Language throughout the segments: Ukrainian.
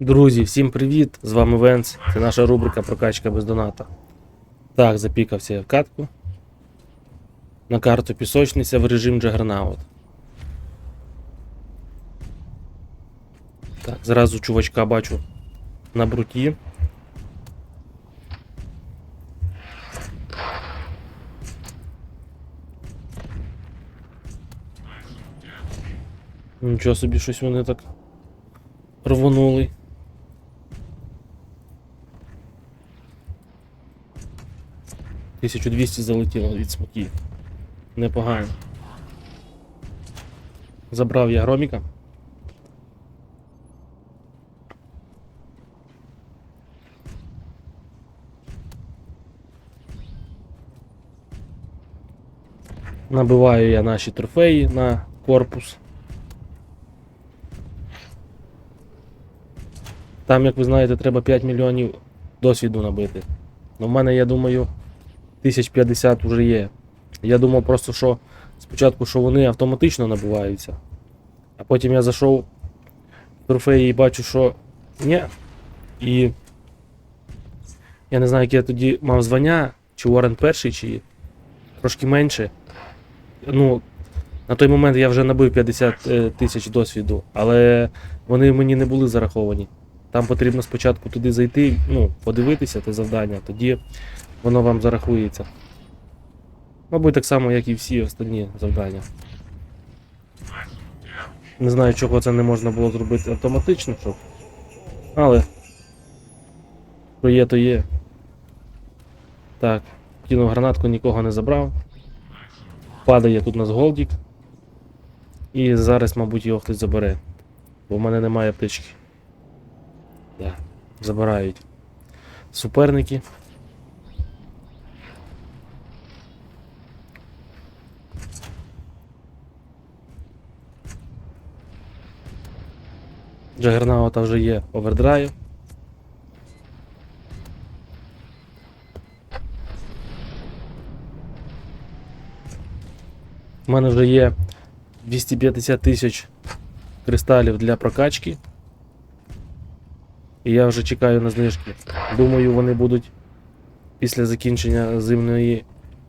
Друзі, всім привіт! З вами Венс. Це наша рубрика Прокачка без доната. Так, запікався я в катку. На карту пісочниця в режим Джагернаут. Так, зразу чувачка бачу на бруті. Нічого собі щось вони так рвонули. Тисячу двісті залетіло від смоків. Непогано. Забрав я громіка. Набиваю я наші трофеї на корпус. Там, як ви знаєте, треба 5 мільйонів досвіду набити. Ну, в мене, я думаю, 1050 вже є. Я думав просто, що спочатку, що вони автоматично набиваються. А потім я зайшов в трофеї і бачу, що ні. І я не знаю, яке я тоді мав звання, чи Уоррен перший, чи трошки менше. Ну, на той момент я вже набив 50 е, тисяч досвіду, але вони мені не були зараховані. Там потрібно спочатку туди зайти, ну, подивитися те завдання, тоді воно вам зарахується. Мабуть, так само, як і всі остальні завдання. Не знаю, чого це не можна було зробити автоматично, щоб. Але. Що є, то є. Так, кинув гранатку, нікого не забрав. Падає тут у нас голдік. І зараз, мабуть, його хтось забере. Бо в мене немає аптечки. Да, забирають. Суперники. Джагернаута вже є овердрайв. У мене вже є 250 тисяч кристалів для прокачки. І я вже чекаю на знижки. Думаю, вони будуть після закінчення зимної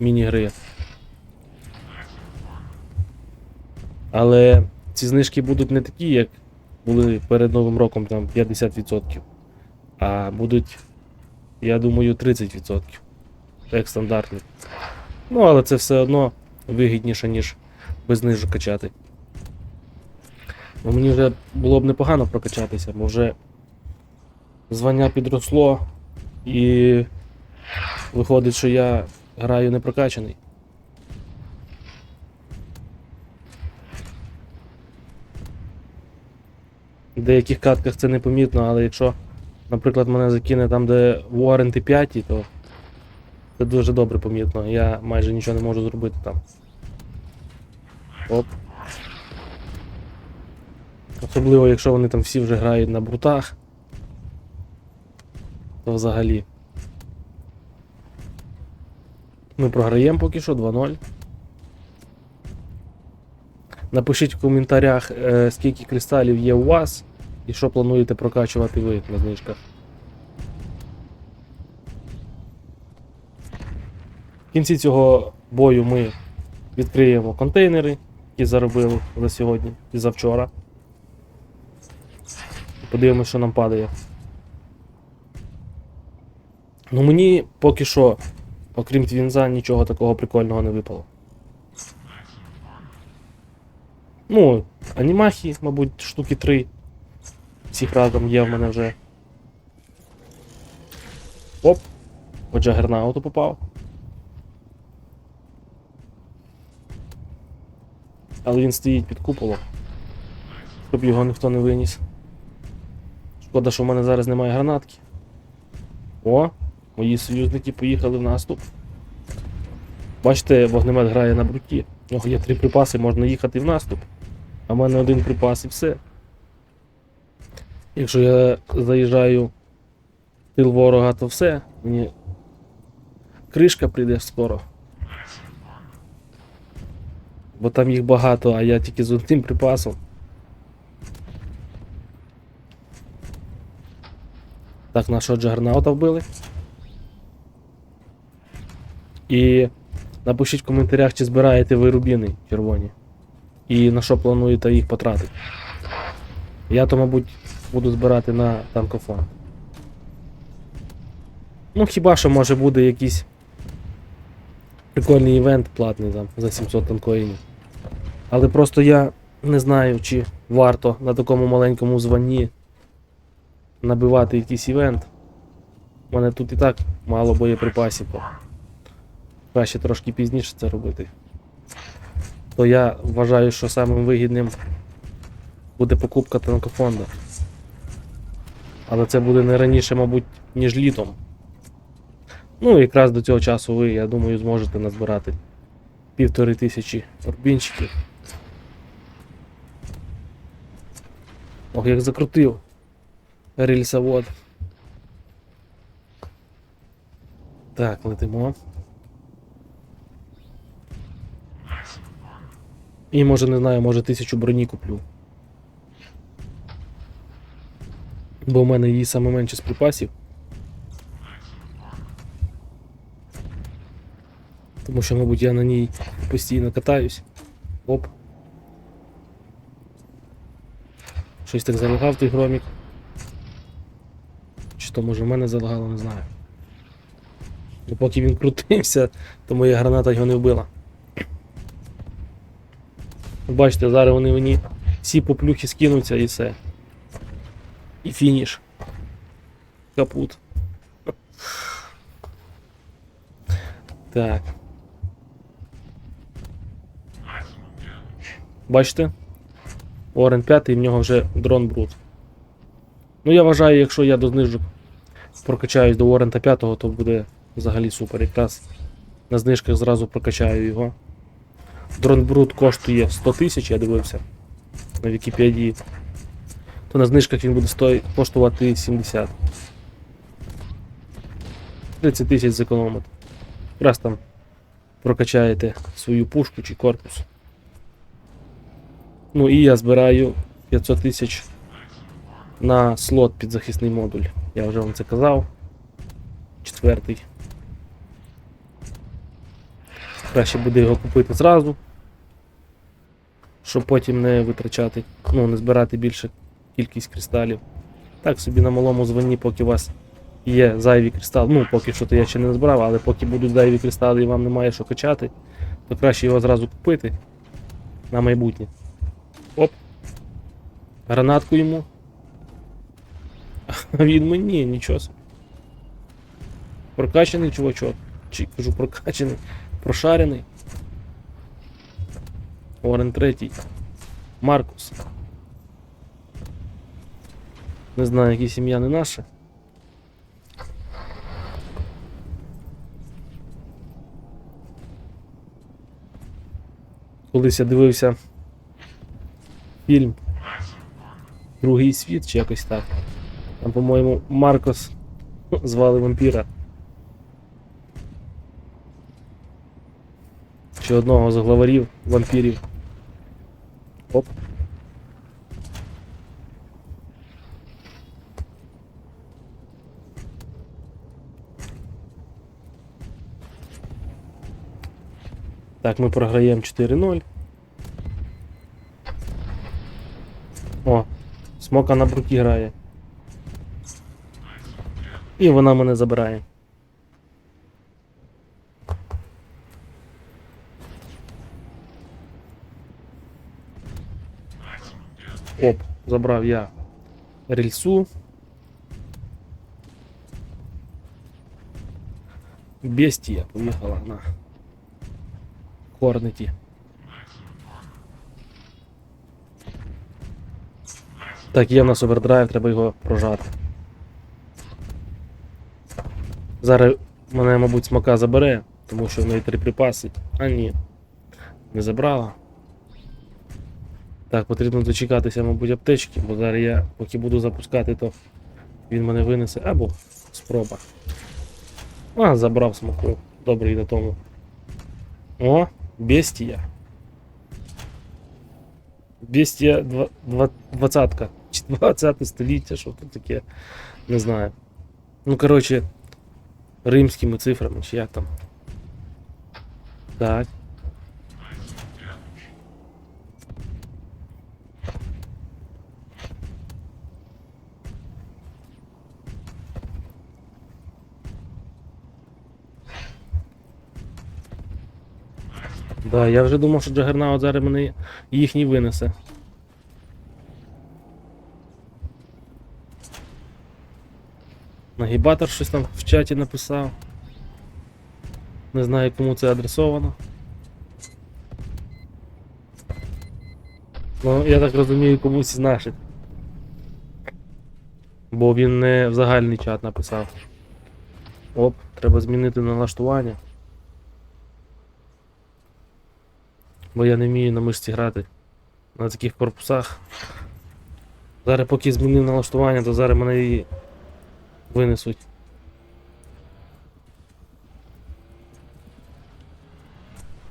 міні-гри. Але ці знижки будуть не такі, як були перед Новим роком, там 50%. А будуть, я думаю, 30%. Як стандартні. Ну, але це все одно вигідніше, ніж без знижок качати. Бо мені вже було б непогано прокачатися, бо вже звання підросло і виходить, що я граю не В деяких катках це непомітно, але якщо, наприклад, мене закине там, де Warranty 5, то це дуже добре помітно. Я майже нічого не можу зробити там. Оп. Особливо, якщо вони там всі вже грають на брутах, то взагалі. Ми програємо поки що 2-0. Напишіть в коментарях, е, скільки кристалів є у вас і що плануєте прокачувати ви на знижках. В кінці цього бою ми відкриємо контейнери, які заробили за сьогодні і за вчора. Подивимося, що нам падає. Ну мені поки що, окрім твінза, нічого такого прикольного не випало. Ну, анімахи, мабуть, штуки три. Всіх разом є в мене вже. Оп! По Джагернауту попав. Але він стоїть під куполом. Щоб його ніхто не виніс. Шкода, що в мене зараз немає гранатки. О, мої союзники поїхали в наступ. Бачите, вогнемет грає на бруті. У нього є три припаси, можна їхати в наступ. А в мене один припас і все. Якщо я заїжджаю в тил ворога, то все. Мені кришка прийде скоро. Бо там їх багато, а я тільки з одним припасом. Так, нашого джагернаута вбили. І напишіть в коментарях, чи збираєте ви рубіни червоні. І на що плануєте їх потратити. Я то, мабуть, буду збирати на танкофон. Ну, хіба що може буде якийсь прикольний івент платний там за 700 танкоїнів. Але просто я не знаю, чи варто на такому маленькому званні набивати якийсь івент. У мене тут і так мало боєприпасів. Краще трошки пізніше це робити. То я вважаю, що самим вигідним буде покупка танкофонда. Але це буде не раніше, мабуть, ніж літом. Ну, якраз до цього часу ви, я думаю, зможете назбирати півтори тисячі орбінчиків. Ох, як закрутив рельсовод. Так, летимо. І може, не знаю, може тисячу броні куплю. Бо в мене її саме менше з припасів. Тому що, мабуть, я на ній постійно катаюсь. Оп. Щось так залагав той громік. Чи то може в мене залагало, не знаю. Ну, поки він крутився, то моя граната його не вбила. Бачите, зараз вони мені всі поплюхи скинуться і все. І фініш. Капут. Так. Бачите? Орен 5 і в нього вже дрон брут. Ну я вважаю, якщо я до знижок прокачаюсь до Орента 5, то буде взагалі супер. Якраз на знижках зразу прокачаю його. Дрон брут коштує 100 тисяч, я дивився на Вікіпедії. То на знижках він буде сто... коштувати 70. 30 тисяч зекономити. Якраз там прокачаєте свою пушку чи корпус. Ну і я збираю 500 тисяч на слот під захисний модуль. Я вже вам це казав. Четвертий. Краще буде його купити зразу. Щоб потім не витрачати, ну, не збирати більше кількість кристалів. Так собі на малому званні, поки у вас є зайві кристали. Ну, поки що то я ще не збирав, але поки будуть зайві кристали і вам немає що качати, то краще його зразу купити на майбутнє. Оп. Гранатку йому. А він мені, нічого. Прокачаний чувачок. Чи кажу прокачаний. Прошарений. Орен третій. Маркус. Не знаю, які сім'я не наша. Колись я дивився фільм Другий світ чи якось так. Там, по-моєму, Маркос звали вампіра. Чи одного з главарів вампірів. Оп. Так, ми програємо 4-0. О, смока на бруті грає. І вона мене забирає. Оп, забрав я рельсу. Бестія поїхала на Хорнеті. Так, є в нас овердрайв, треба його прожати. Зараз мене, мабуть, смока забере, тому що в неї три припаси. А ні. Не забрала. Так, потрібно дочекатися, мабуть, аптечки, бо зараз я поки буду запускати, то він мене винесе. Або спроба. А, забрав смоку. Добре, і на тому. О, бестія. Бестія 20-ка. Чи 20 століття, що тут таке, не знаю. Ну, коротше, римськими цифрами, чи як там. Так. Да, я вже думав, що Джагернаут зараз мене їхній винесе. Нагібатор щось там в чаті написав. Не знаю, кому це адресовано. Ну, я так розумію, комусь із наших. Бо він не в загальний чат написав. Оп, треба змінити налаштування. Бо я не вмію на мишці грати на таких корпусах. Зараз поки змінив налаштування, то зараз мене і винесуть.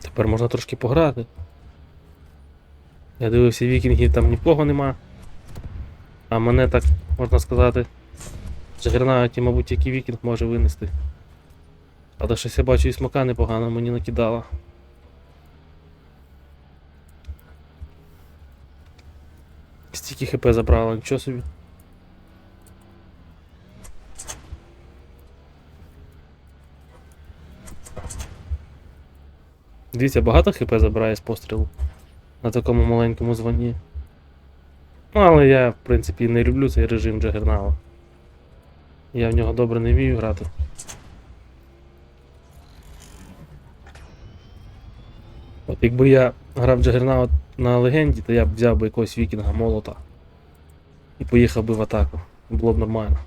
Тепер можна трошки пограти. Я дивився вікінгів, там нікого нема. А мене так, можна сказати, в Джагернауті, мабуть, який вікінг може винести. Але щось я бачу і смока непогано мені накидала. Стільки хп забрала, нічого собі. Дивіться, багато хп забирає з пострілу на такому маленькому званні. Ну, але я, в принципі, не люблю цей режим Джагернау. Я в нього добре не вмію грати. От якби я грав Джагернаут на легенді, то я б взяв би якогось вікінга молота і поїхав би в атаку. Було б нормально.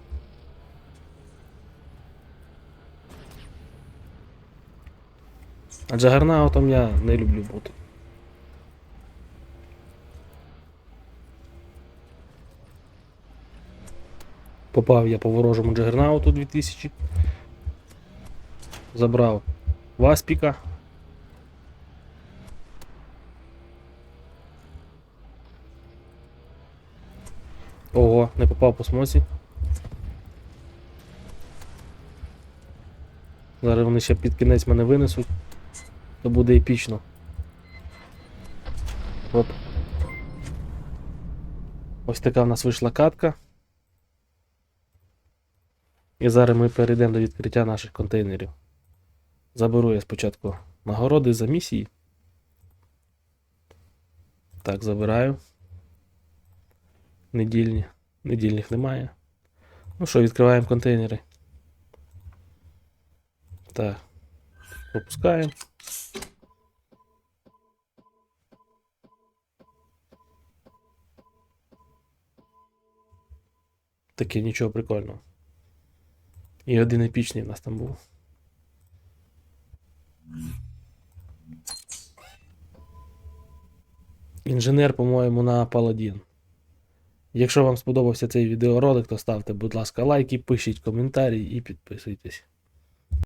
А Джагернаутом я не люблю бути. Попав я по ворожому Джагернауту 2000. Забрав Васпіка. Ого, не попав по смоці. Зараз вони ще під кінець мене винесуть. То буде епічно. Оп. Ось така в нас вийшла катка. І зараз ми перейдемо до відкриття наших контейнерів. Заберу я спочатку нагороди за місії. Так, забираю. Недільні. Недільних немає. Ну що, відкриваємо контейнери. Так. Пропускаємо. Таке нічого прикольного. І один епічний в нас там був. Інженер, по-моєму, на Паладін. Якщо вам сподобався цей відеоролик, то ставте, будь ласка, лайки, пишіть коментарі і підписуйтесь.